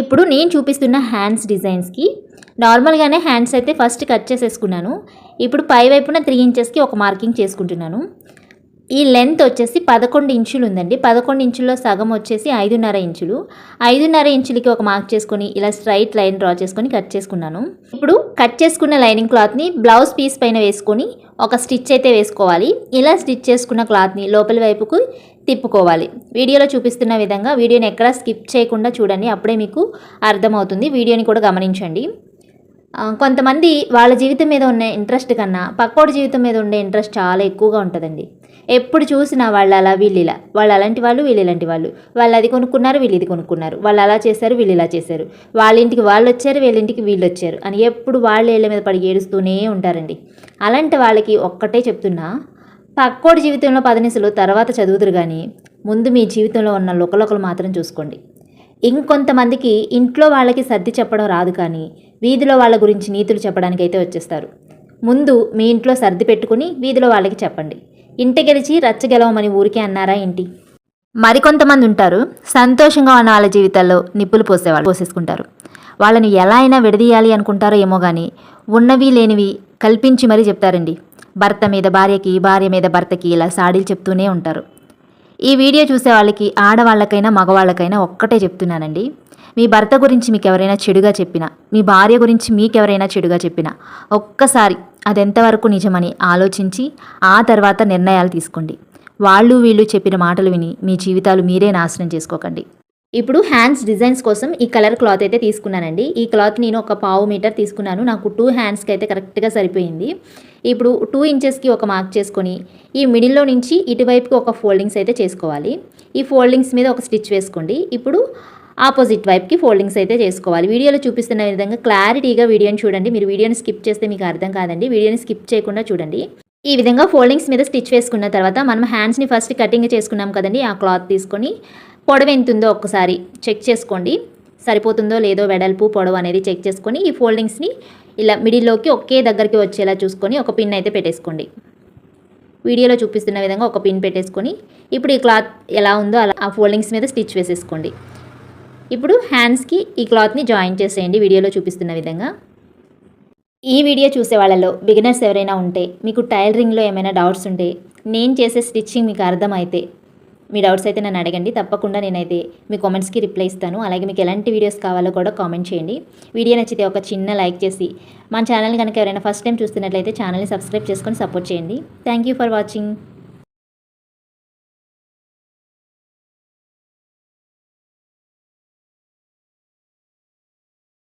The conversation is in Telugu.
ఇప్పుడు నేను చూపిస్తున్న హ్యాండ్స్ డిజైన్స్కి నార్మల్గానే హ్యాండ్స్ అయితే ఫస్ట్ కట్ చేసేసుకున్నాను. ఇప్పుడు పై వైపున త్రీ ఇంచెస్కి ఒక మార్కింగ్ చేసుకుంటున్నాను. ఈ లెంత్ వచ్చేసి పదకొండు ఇంచులు ఉందండి. పదకొండు ఇంచుల్లో సగం వచ్చేసి ఐదున్నర ఇంచులు. ఐదున్నర ఇంచులకి ఒక మార్క్ చేసుకొని ఇలా స్ట్రైట్ లైన్ డ్రా చేసుకొని కట్ చేసుకున్నాను. ఇప్పుడు కట్ చేసుకున్న లైనింగ్ క్లాత్ని బ్లౌజ్ పీస్ పైన వేసుకొని ఒక స్టిచ్ అయితే వేసుకోవాలి. ఇలా స్టిచ్ చేసుకున్న క్లాత్ని లోపలి వైపుకు తిప్పుకోవాలి. వీడియోలో చూపిస్తున్న విధంగా వీడియోని ఎక్కడా స్కిప్ చేయకుండా చూడండి అప్పుడే మీకు అర్థమవుతుంది. వీడియోని కూడా గమనించండి. కొంతమంది వాళ్ళ జీవితం మీద ఉన్న ఇంట్రెస్ట్ కన్నా పక్కోడి జీవితం మీద ఉండే ఇంట్రెస్ట్ చాలా ఎక్కువగా ఉంటుందండి. ఎప్పుడు చూసినా వాళ్ళు అలా వీళ్ళు ఇలా. వాళ్ళు అలాంటి వాళ్ళు వీళ్ళు ఇలాంటి వాళ్ళు. వాళ్ళు అది కొనుక్కున్నారు వీళ్ళు ఇది కొనుక్కున్నారు. వాళ్ళు అలా చేశారు వీళ్ళు ఇలా చేశారు. వాళ్ళ ఇంటికి వాళ్ళు వచ్చారు వీళ్ళ ఇంటికి వీళ్ళు వచ్చారు అని ఎప్పుడు వాళ్ళ ఇళ్ళ మీద పడి ఏడుస్తూనే ఉంటారండి. అలాంటి వాళ్ళకి ఒక్కటే చెప్తున్నా పక్కోడి జీవితంలో పదనిసలు తర్వాత చదువుతురు కానీ ముందు మీ జీవితంలో ఉన్న లుకలొకలు మాత్రం చూసుకోండి. ఇంకొంతమందికి ఇంట్లో వాళ్ళకి సర్ది చెప్పడం రాదు కానీ వీధిలో వాళ్ళ గురించి నీతులు చెప్పడానికి అయితే వచ్చేస్తారు. ముందు మీ ఇంట్లో సర్ది పెట్టుకుని వీధిలో వాళ్ళకి చెప్పండి. ఇంటి గెలిచి రచ్చ గెలవమని ఊరికే అన్నారా ఏంటి? మరికొంతమంది ఉంటారు సంతోషంగా ఉన్న వాళ్ళ జీవితాల్లో నిప్పులు పోసేవాళ్ళు పోసేసుకుంటారు. వాళ్ళని ఎలా అయినా విడదీయాలి అనుకుంటారో ఏమో కానీ ఉన్నవి లేనివి కల్పించి మరీ చెప్తారండి. భర్త మీద భార్యకి భార్య మీద భర్తకి ఇలా సాడీలు చెప్తూనే ఉంటారు. ఈ వీడియో చూసే వాళ్ళకి ఆడవాళ్ళకైనా మగవాళ్ళకైనా ఒక్కటే చెప్తున్నానండి. మీ భర్త గురించి మీకు ఎవరైనా చెడుగా చెప్పినా మీ భార్య గురించి మీకెవరైనా చెడుగా చెప్పినా ఒక్కసారి అది ఎంతవరకు నిజమని ఆలోచించి ఆ తర్వాత నిర్ణయాలు తీసుకోండి. వాళ్ళు వీళ్ళు చెప్పిన మాటలు విని మీ జీవితాలు మీరే నాశనం చేసుకోకండి. ఇప్పుడు హ్యాండ్స్ డిజైన్స్ కోసం ఈ కలర్ క్లాత్ అయితే తీసుకున్నానండి. ఈ క్లాత్ నేను ఒక పావు మీటర్ తీసుకున్నాను. నాకు టూ హ్యాండ్స్కి అయితే కరెక్ట్గా సరిపోయింది. ఇప్పుడు టూ ఇంచెస్కి ఒక మార్క్ చేసుకొని ఈ మిడిల్లో నుంచి ఇటువైపుకి ఒక ఫోల్డింగ్స్ అయితే చేసుకోవాలి. ఈ ఫోల్డింగ్స్ మీద ఒక స్టిచ్ వేసుకోండి. ఇప్పుడు ఆపోజిట్ వైపుకి ఫోల్డింగ్స్ అయితే చేసుకోవాలి. వీడియోలో చూపిస్తున్న విధంగా క్లారిటీగా వీడియోని చూడండి. మీరు వీడియోని స్కిప్ చేస్తే మీకు అర్థం కాదండి. వీడియోని స్కిప్ చేయకుండా చూడండి. ఈ విధంగా ఫోల్డింగ్స్ మీద స్టిచ్ వేసుకున్న తర్వాత మనం హ్యాండ్స్ని ఫస్ట్ కటింగ్ చేసుకున్నాం కదండి. ఆ క్లాత్ తీసుకొని పొడవ ఎంత ఉందో ఒక్కసారి చెక్ చేసుకోండి. సరిపోతుందో లేదో వెడల్పు పొడవు అనేది చెక్ చేసుకొని ఈ ఫోల్డింగ్స్ని ఇలా మిడిల్లోకి ఒకే దగ్గరికి వచ్చేలా చూసుకొని ఒక పిన్ అయితే పెట్టేసుకోండి. వీడియోలో చూపిస్తున్న విధంగా ఒక పిన్ పెట్టేసుకొని ఇప్పుడు ఈ క్లాత్ ఎలా ఉందో అలా ఆ ఫోల్డింగ్స్ మీద స్టిచ్ వేసేసుకోండి. ఇప్పుడు హ్యాండ్స్కి ఈ క్లాత్ని జాయిన్ చేసేయండి వీడియోలో చూపిస్తున్న విధంగా. ఈ వీడియో చూసే వాళ్ళలో బిగినర్స్ ఎవరైనా ఉంటే మీకు టైలరింగ్లో ఏమైనా డౌట్స్ ఉంటే నేను చేసే స్టిచ్చింగ్ మీకు అర్థమైతే మీ డౌట్స్ అయితే నన్ను అడగండి. తప్పకుండా నేనైతే మీ కామెంట్స్కి రిప్లై ఇస్తాను. అలాగే మీకు ఎలాంటి వీడియోస్ కావాలో కూడా కామెంట్ చేయండి. వీడియో నచ్చితే ఒక చిన్న లైక్ చేసి మన ఛానల్ కనుక ఎవరైనా ఫస్ట్ టైం చూస్తున్నట్లయితే ఛానల్ని సబ్స్క్రైబ్ చేసుకొని సపోర్ట్ చేయండి. Thank you for watching